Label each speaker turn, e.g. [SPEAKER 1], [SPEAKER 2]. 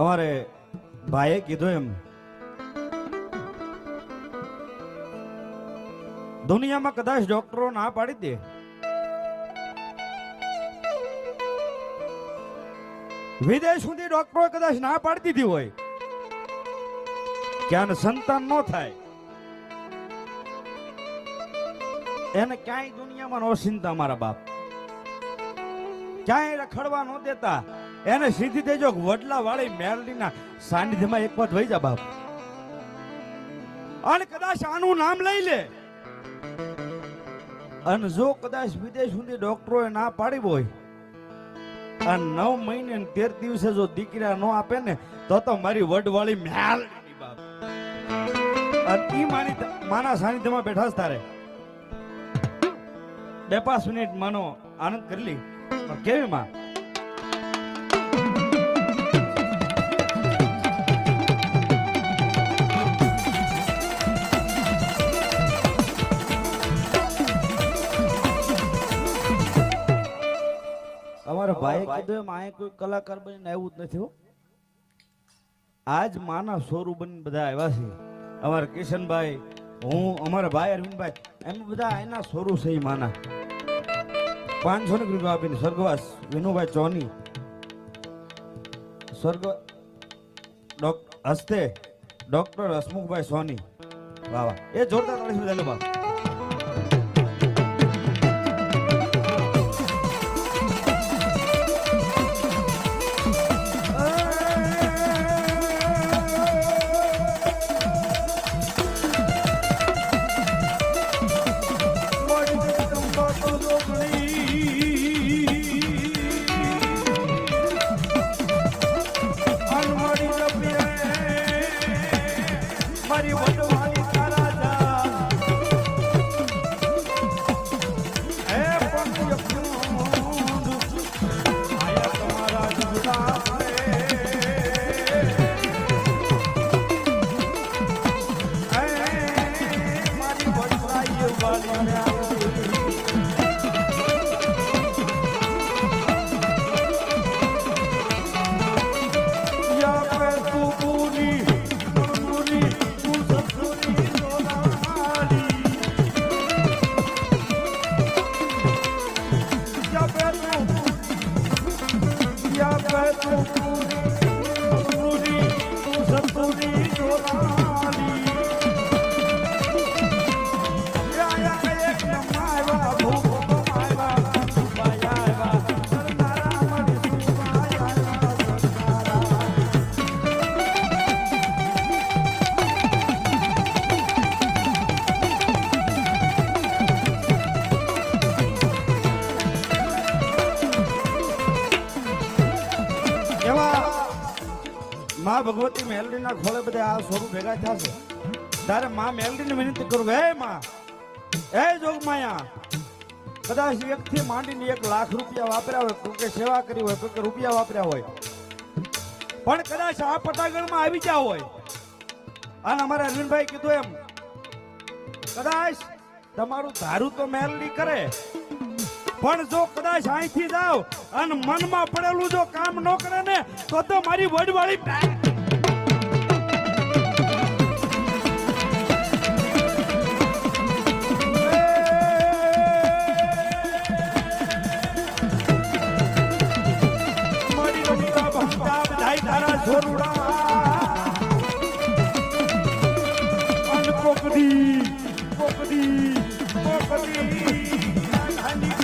[SPEAKER 1] અમારે ભાઈએ કીધું એમ, દુનિયામાં કદાચ ડોક્ટરો ના પાડી દે. વિદેશ સુધી ડોક્ટરો કદાચ ના પાડી દીધી હોય ક્યાં સંતાન ન થાય. એને ક્યાંય દુનિયામાં નો ચિંતા મારા બાપ. ક્યાંય રખડવા ન દેતા. એને સીધી દેજો વડલા વાળી મેરડીના સાનિધ્યમાં એક વખત વહી જા બાપ. અને કદાચ આનું નામ લઈ લે. અને જો કદાચ વિદેશ સુધી ડોક્ટરોએ ના પાડી હોય અને નવ મહિને તેર દિવસે જો દીકરા ન આપે ને, તો તો મારી વડવાળી મેલ અને ઈ માની માના સાનિધ્યમાં બેઠા જ તારે. બે પાંચ મિનિટ માનો આનંદ કરી લી. કેવી માં? અમારા ભાઈ કીધું એમ કોઈ કલાકાર બનીને આવ્યું જ નથી હો. આજ માના સ્વરૂપ બની બધા આવ્યા છે. અમારા કિશનભાઈ હું અમારા ભાઈ અરવિંદભાઈ એમ બધા એના સ્વરૂપ છે માના. પાંચસો ને રૂપિયા આપીને સ્વર્ગવાસ, વિનુભાઈ ચોની. સ્વર્ગ હસ્તે ડોક્ટર હસમુખભાઈ સોની. વાહ એ જોરદાર તાળી બા Oh. ભગવતી મેલડીના ખોળે બધા આ સ્વરૂપ ભેગા થશે તારે માં મેલડીને વિનંતી કરું હે માં, હે જોગમાયા, કદાચ વ્યક્તિ માંડીને એક લાખ રૂપિયા વાપર્યા હોય, કોઈ સેવા કરી હોય, કોઈ રૂપિયા વાપર્યા હોય, પણ કદાચ આ પટાગણમાં આવી ગયા હોય. અને અમારે અરવિંદભાઈ કીધું એમ, કદાચ તમારું ધારું તો મેલડી કરે, પણ જો કદાચ અહીંથી જાવ અને મનમાં પડેલું જો કામ ન કરે ને, તો તો મારી વડવાળી છોરુડા અન કોકડી કોકડી કોકડી. નાની